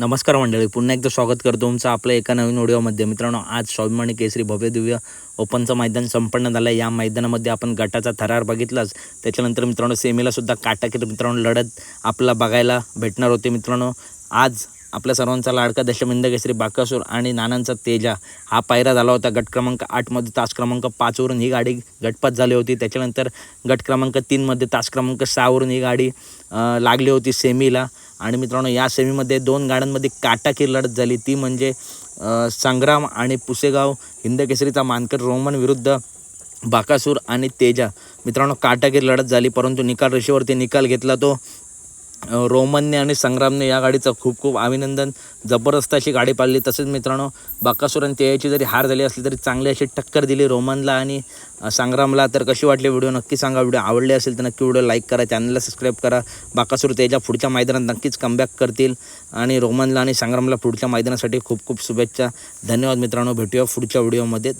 नमस्कार मंडळी पुन्हा एकदा स्वागत करतो तुमचं आपल्या एका नवीन व्हिडिओमध्ये मित्रांनो आज स्वाभिमानी केसरी भव्य दिव्य ओपनचं मैदान संपन्न झालं या मैदानामध्ये आपण गटाचा थरार बघितलाच. त्याच्यानंतर मित्रांनो सेमीलासुद्धा काटाकीर मित्रांनो लढत आपला बघायला भेटणार होते. मित्रांनो आज आपल्या सर्वांचा लाडका दशमिंद केसरी बाकासूर आणि नानांचा तेजा. हा पायरा झाला होता गट क्रमांक आठमध्ये तास क्रमांक पाचवरून ही गाडी गटपात झाली होती. त्याच्यानंतर गट क्रमांक तीनमध्ये तास क्रमांक सहावरून ही गाडी लागली होती सेमीला. आणि मित्रांनो या सेमीमध्ये दोन गाड्यांमध्ये काटाकीर लढत झाली. ती म्हणजे संग्राम आणि पुसेगाव हिंदकेसरीचा मानकर रोमन विरुद्ध बाकासूर आणि तेजा. मित्रांनो काटाकीर लढत झाली परंतु निकाल रेषेवरती निकाल घेतला तो रोमनने आणि संग्रामने या गाडीचं खूप खूप अभिनंदन. जबरदस्त अशी गाडी पाळली तसेच मित्रांनो बाकासूर आणि तेजाची जरी हार झाली असली तरी चांगली अशी टक्कर दिली रोमनला आणि संग्रामला. तर कशी वाटली व्हिडिओ? नक्की सांगा. व्हिडिओ आवडले असेल तर नक्की व्हिडिओ लाईक करा. चॅनलला सबस्क्राईब करा. बाकासूर तेजा पुढच्या मैदानात नक्कीच कमबॅक करतील. आणि रोमनला आणि संग्रामला पुढच्या मैदानासाठी खूप खूप शुभेच्छा. धन्यवाद मित्रांनो. भेटूया पुढच्या व्हिडिओमध्ये.